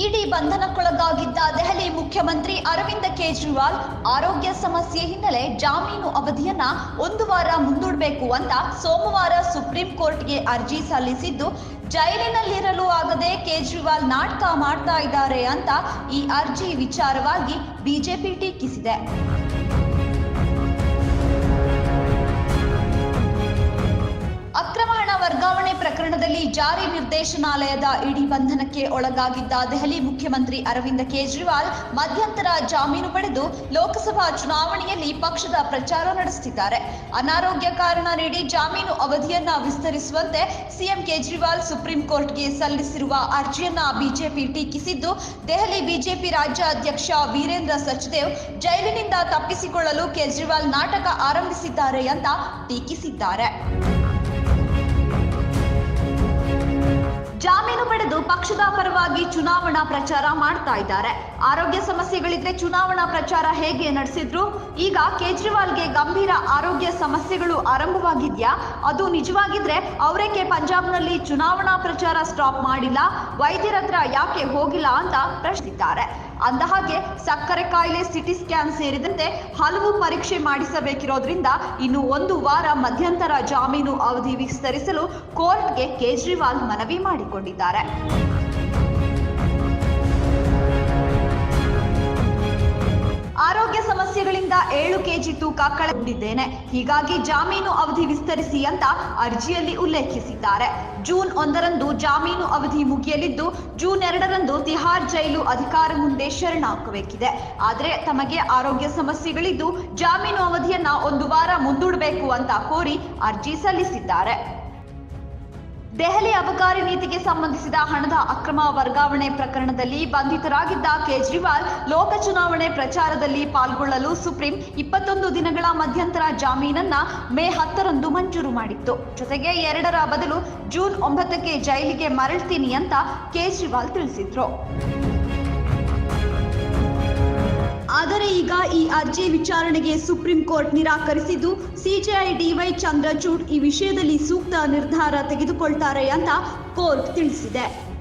ಇಡಿ ಬಂಧನಕ್ಕೊಳಗಾಗಿದ್ದ ದೆಹಲಿ ಮುಖ್ಯಮಂತ್ರಿ ಅರವಿಂದ ಕೇಜ್ರಿವಾಲ್ ಆರೋಗ್ಯ ಸಮಸ್ಯೆ ಹಿನ್ನೆಲೆ ಜಾಮೀನು ಅವಧಿಯನ್ನ ಒಂದು ವಾರ ಮುಂದೂಡಬೇಕು ಅಂತ ಸೋಮವಾರ ಸುಪ್ರೀಂ ಕೋರ್ಟ್ಗೆ ಅರ್ಜಿ ಸಲ್ಲಿಸಿದ್ದು, ಜೈಲಿನಲ್ಲಿರಲು ಆಗದೆ ಕೇಜ್ರಿವಾಲ್ ನಾಟಕ ಮಾಡ್ತಾ ಇದ್ದಾರೆ ಅಂತ ಈ ಅರ್ಜಿ ವಿಚಾರವಾಗಿ ಬಿಜೆಪಿ ಟೀಕಿಸಿದೆ. ಪ್ರಕರಣದಲ್ಲಿ ಜಾರಿ ನಿರ್ದೇಶನಾಲಯದ ಇಡಿ ಬಂಧನಕ್ಕೆ ಒಳಗಾಗಿದ್ದ ದೆಹಲಿ ಮುಖ್ಯಮಂತ್ರಿ ಅರವಿಂದ ಕೇಜ್ರಿವಾಲ್ ಮಧ್ಯಂತರ ಜಾಮೀನು ಪಡೆದು ಲೋಕಸಭಾ ಚುನಾವಣೆಯಲ್ಲಿ ಪಕ್ಷದ ಪ್ರಚಾರ ನಡೆಸುತ್ತಿದ್ದಾರೆ. ಅನಾರೋಗ್ಯ ಕಾರಣ ನೀಡಿ ಜಾಮೀನು ಅವಧಿಯನ್ನ ವಿಸ್ತರಿಸುವಂತೆ ಸಿಎಂ ಕೇಜ್ರಿವಾಲ್ ಸುಪ್ರೀಂ ಕೋರ್ಟ್ಗೆ ಸಲ್ಲಿಸಿರುವ ಅರ್ಜಿಯನ್ನ ಬಿಜೆಪಿ ಟೀಕಿಸಿದ್ದು, ದೆಹಲಿ ಬಿಜೆಪಿ ರಾಜ್ಯಾಧ್ಯಕ್ಷ ವೀರೇಂದ್ರ ಸಚ್ದೇವ್ ಜೈಲಿನಿಂದ ತಪ್ಪಿಸಿಕೊಳ್ಳಲು ಕೇಜ್ರಿವಾಲ್ ನಾಟಕ ಆರಂಭಿಸಿದ್ದಾರೆ ಅಂತ ಟೀಕಿಸಿದ್ದಾರೆ. ಜಾಮೀನು ಪಡೆದು ಪಕ್ಷದ ಪರವಾಗಿ ಚುನಾವಣಾ ಪ್ರಚಾರ ಮಾಡ್ತಾ ಇದ್ದಾರೆ. ಆರೋಗ್ಯ ಸಮಸ್ಯೆಗಳಿದ್ರೆ ಚುನಾವಣಾ ಪ್ರಚಾರ ಹೇಗೆ ನಡೆಸಿದ್ರು? ಈಗ ಕೇಜ್ರಿವಾಲ್ಗೆ ಗಂಭೀರ ಆರೋಗ್ಯ ಸಮಸ್ಯೆಗಳು ಆರಂಭವಾಗಿದ್ಯಾ? ಅದು ನಿಜವಾಗಿದ್ರೆ ಅವರೇಕೆ ಪಂಜಾಬ್ನಲ್ಲಿ ಚುನಾವಣಾ ಪ್ರಚಾರ ಸ್ಟಾಪ್ ಮಾಡಿಲ್ಲ? ವೈದ್ಯರ ಹತ್ರ ಯಾಕೆ ಹೋಗಿಲ್ಲ ಅಂತ ಪ್ರಶ್ನಿಸಿದ್ದಾರೆ ಅಂದಹಾಗೆ ಸಕ್ಕರೆ ಕಾಯಿಲೆ ಸಿಟಿ ಸ್ಕ್ಯಾನ್ ಸೇರಿದಂತೆ ಹಲವು ಪರೀಕ್ಷೆ ಮಾಡಿಸಬೇಕಿರೋದ್ರಿಂದ ಇನ್ನು ಒಂದು ವಾರ ಮಧ್ಯಂತರ ಜಾಮೀನು ಅವಧಿ ವಿಸ್ತರಿಸಲು ಕೋರ್ಟ್ಗೆ ಕೇಜ್ರಿವಾಲ್ ಮನವಿ ಮಾಡಿಕೊಂಡಿದ್ದಾರೆ. ಸಮಸ್ಯೆಗಳಿಂದ ಏಳು ಕೆಜಿ ತೂಕ ಕಳೆದಿದ್ದೇನೆ. ಹೀಗಾಗಿ ಜಾಮೀನು ಅವಧಿ ವಿಸ್ತರಿಸಿ ಅಂತ ಅರ್ಜಿಯಲ್ಲಿ ಉಲ್ಲೇಖಿಸಿದ್ದಾರೆ. ಜೂನ್ ಒಂದರಂದು ಜಾಮೀನು ಅವಧಿ ಮುಗಿಯಲಿದ್ದು, ಜೂನ್ ಎರಡರಂದು ತಿಹಾರ್ ಜೈಲು ಅಧಿಕಾರ ಮುಂದೆ ಶರಣಾಗಬೇಕಿದೆ. ಆದರೆ ತಮಗೆ ಆರೋಗ್ಯ ಸಮಸ್ಯೆಗಳಿದ್ದು, ಜಾಮೀನು ಅವಧಿಯನ್ನ ಒಂದು ವಾರ ಮುಂದೂಡಬೇಕು ಅಂತ ಕೋರಿ ಅರ್ಜಿ ಸಲ್ಲಿಸಿದ್ದಾರೆ. ದೆಹಲಿ ಅಬಕಾರಿ ನೀತಿಗೆ ಸಂಬಂಧಿಸಿದ ಹಣದ ಅಕ್ರಮ ವರ್ಗಾವಣೆ ಪ್ರಕರಣದಲ್ಲಿ ಬಂಧಿತರಾಗಿದ್ದ ಕೇಜ್ರಿವಾಲ್ ಲೋಕ ಚುನಾವಣೆ ಪ್ರಚಾರದಲ್ಲಿ ಪಾಲ್ಗೊಳ್ಳಲು ಸುಪ್ರೀಂ ಇಪ್ಪತ್ತೊಂದು ದಿನಗಳ ಮಧ್ಯಂತರ ಜಾಮೀನನ್ನ ಮೇ ಹತ್ತರಂದು ಮಂಜೂರು ಮಾಡಿತ್ತು. ಜೊತೆಗೆ ಎರಡರ ಬದಲು ಜೂನ್ ಒಂಬತ್ತಕ್ಕೆ ಜೈಲಿಗೆ ಮರಳ್ತೀನಿ ಅಂತ ಕೇಜ್ರಿವಾಲ್ ತಿಳಿಸಿದ್ರು. ಈ ಅರ್ಜಿ ವಿಚಾರಣೆಗೆ ಸುಪ್ರೀಂ ಕೋರ್ಟ್ ನಿರಾಕರಿಸಿದ್ದು, ಸಿಜೆಐ ಡಿವೈ ಚಂದ್ರಚೂಡ್ ಈ ವಿಷಯದಲ್ಲಿ ಸೂಕ್ತ ನಿರ್ಧಾರ ತೆಗೆದುಕೊಳ್ತಾರೆ ಅಂತ ಕೋರ್ಟ್ ತಿಳಿಸಿದೆ.